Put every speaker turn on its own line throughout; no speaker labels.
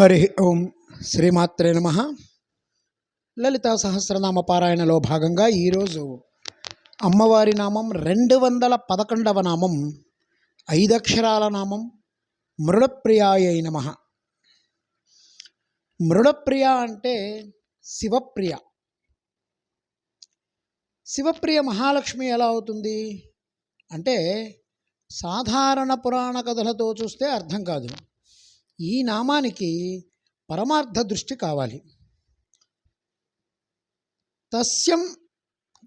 హరి ఓం శ్రీమాత్రే నమ. లలిత సహస్రనామ పారాయణలో భాగంగా ఈరోజు అమ్మవారి నామం రెండు వందల పదకొండవ నామం ఐదక్షరాల నామం మృడప్రియాయ నమ. మృడప్రియ అంటే శివప్రియ. శివప్రియ మహాలక్ష్మి ఎలా అవుతుంది? అంటే సాధారణ పురాణ కథలతో చూస్తే అర్థం కాదు. ఈ నామానికి పరమార్థ దృష్టి కావాలి. తస్యం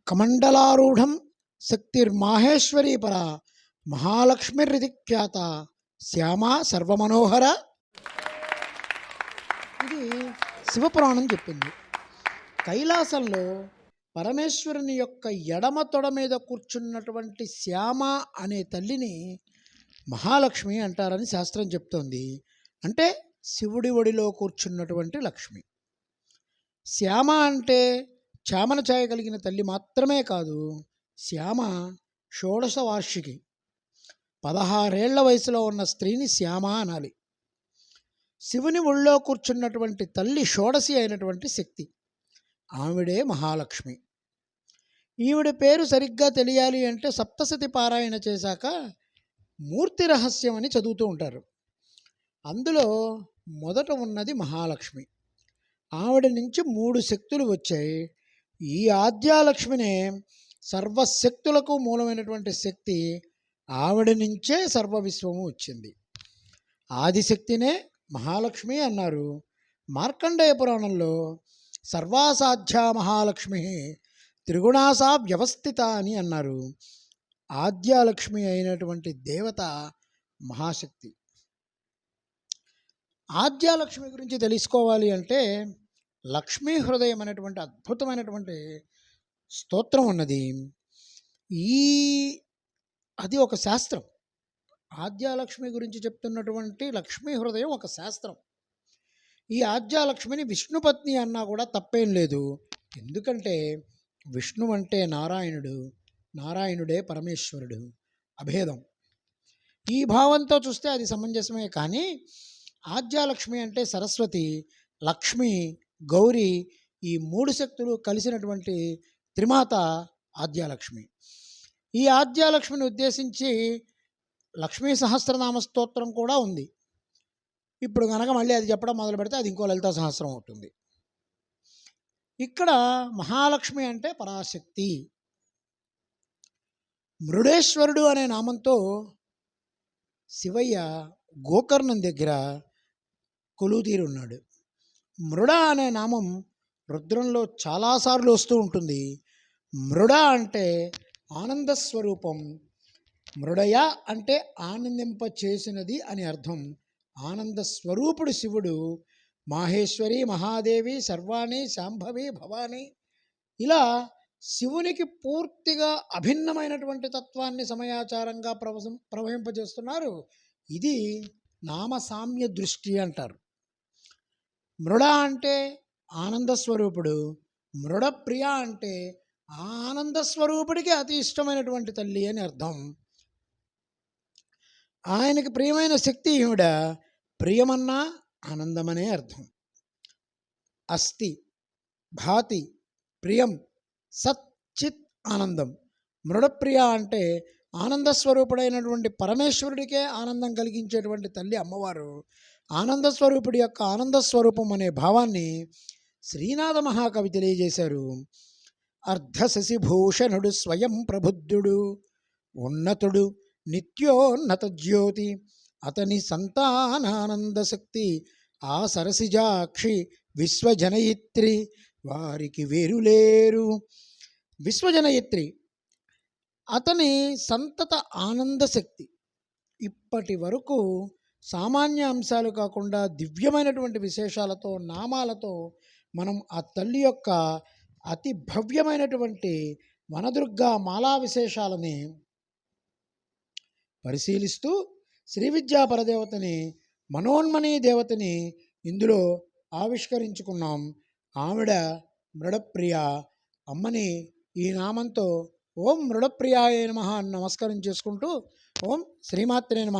కమండలారూఢం శక్తిర్మాహేశ్వరీ పర మహాలక్ష్మిరితి ఖ్యాత శ్యామ సర్వమనోహర. ఇది శివపురాణం చెప్పింది. కైలాసంలో పరమేశ్వరుని యొక్క ఎడమ తొడ మీద కూర్చున్నటువంటి శ్యామ అనే తల్లిని మహాలక్ష్మి అంటారని శాస్త్రం చెప్తోంది. అంటే శివుడి ఒడిలో కూర్చున్నటువంటి లక్ష్మి. శ్యామ అంటే చామన ఛాయ కలిగిన తల్లి మాత్రమే కాదు శ్యామ షోడశ వార్షికి పదహారేళ్ళ వయసులో ఉన్న స్త్రీని శ్యామ అనాలి. శివుని ఒళ్ళో కూర్చున్నటువంటి తల్లి షోడశి అయినటువంటి శక్తి. ఆవిడే మహాలక్ష్మి. ఈవిడ పేరు సరిగ్గా తెలియాలి అంటే సప్తసతి పారాయణ చేశాక మూర్తి రహస్యం అని చదువుతూ ఉంటారు. అందులో మొదట ఉన్నది మహాలక్ష్మి. ఆవిడ నుంచి మూడు శక్తులు వచ్చాయి. ఈ ఆద్యాలక్ష్మినే సర్వశక్తులకు మూలమైనటువంటి శక్తి ఆవిడ నుంచే సర్వ విశ్వము వచ్చింది. ఆదిశక్తినే మహాలక్ష్మి అన్నారు. మార్కండేయ పురాణంలో సర్వాసాధ్య మహాలక్ష్మి త్రిగుణాసా వ్యవస్థిత అని అన్నారు. ఆద్యాలక్ష్మి అయినటువంటి దేవత మహాశక్తి. ఆద్యాలక్ష్మి గురించి తెలుసుకోవాలి అంటే లక్ష్మీ హృదయం అనేటువంటి అద్భుతమైనటువంటి స్తోత్రం ఉన్నది. ఈ అది ఒక శాస్త్రం. ఆద్యాలక్ష్మి గురించి చెప్తున్నటువంటి లక్ష్మీ హృదయం ఒక శాస్త్రం. ఈ ఆద్యాలక్ష్మిని విష్ణుపత్ని అన్నా కూడా తప్పేం లేదు. ఎందుకంటే విష్ణు అంటే నారాయణుడు నారాయణుడే పరమేశ్వరుడు. అభేదం. ఈ భావంతో చూస్తే అది సమంజసమే కానీ ఆద్యాలక్ష్మి అంటే సరస్వతి లక్ష్మి గౌరీ ఈ మూడు శక్తులు కలిసినటువంటి త్రిమాత ఆద్యాలక్ష్మి. ఈ ఆద్యాలక్ష్మిని ఉద్దేశించి లక్ష్మీ సహస్రనామ స్తోత్రం కూడా ఉంది. ఇప్పుడు కనుక మళ్ళీ అది చెప్పడం మొదలు పెడితే అది ఇంకో లలితా సహస్రం అవుతుంది. ఇక్కడ మహాలక్ష్మి అంటే పరాశక్తి. మృడేశ్వరుడు అనే నామంతో శివయ్య గోకర్ణం దగ్గర కొలువుతీరున్నాడు. మృడ అనే నామం రుద్రంలో చాలాసార్లు వస్తూ ఉంటుంది. మృడ అంటే ఆనంద స్వరూపం. మృడయ అంటే ఆనందింప చేసినది అని అర్థం. ఆనంద స్వరూపుడు శివుడు. మాహేశ్వరి మహాదేవి సర్వాణి శాంభవి భవాని. ఇలా శివునికి పూర్తిగా అభిన్నమైనటువంటి తత్వాన్ని సమయాచారంగా ప్రవసం ప్రవహింపజేస్తున్నారు. ఇది నామసామ్య దృష్టి అంటారు. మృడ అంటే ఆనంద స్వరూపుడు మృడప్రియ అంటే ఆనంద స్వరూపుడికి అతి ఇష్టమైనటువంటి తల్లి అని అర్థం. ఆయనకి ప్రియమైన శక్తి ఈవిడ ప్రియమన్నా ఆనందమనే అర్థం. అస్థి భాతి ప్రియం సచ్చిత్ ఆనందం. మృడప్రియ అంటే ఆనంద స్వరూపుడైనటువంటి పరమేశ్వరుడికే ఆనందం కలిగించేటువంటి తల్లి అమ్మవారు. ఆనంద స్వరూపుడి యొక్క ఆనంద స్వరూపం అనే భావాన్ని శ్రీనాథ మహాకవి తెలియజేశారు. అర్ధశశిభూషణుడు స్వయం ప్రబుద్ధుడు ఉన్నతుడు నిత్యోన్నత జ్యోతి అతని సంతానానంద శక్తి ఆ సరసిజాక్షి విశ్వజనయిత్రి వారికి వేరులేరు విశ్వజనయిత్రి అతని సంతత ఆనంద శక్తి ఇప్పటి వరకు సామాన్య అంశాలు కాకుండా దివ్యమైనటువంటి విశేషాలతో నామాలతో మనం ఆ తల్లి యొక్క అతి భవ్యమైనటువంటి వనదుర్గా మాలా విశేషాలని పరిశీలిస్తూ శ్రీ విద్యా పరదేవతని మనోన్మణి దేవతని ఇందులో ఆవిష్కరించుకున్నాం. ఆవిడ మృడప్రియ అమ్మని ఈ నామంతో ఓం మృడప్రియాయ నమ అని నమస్కారం చేసుకుంటూ ఓం శ్రీమాత్రే నమ.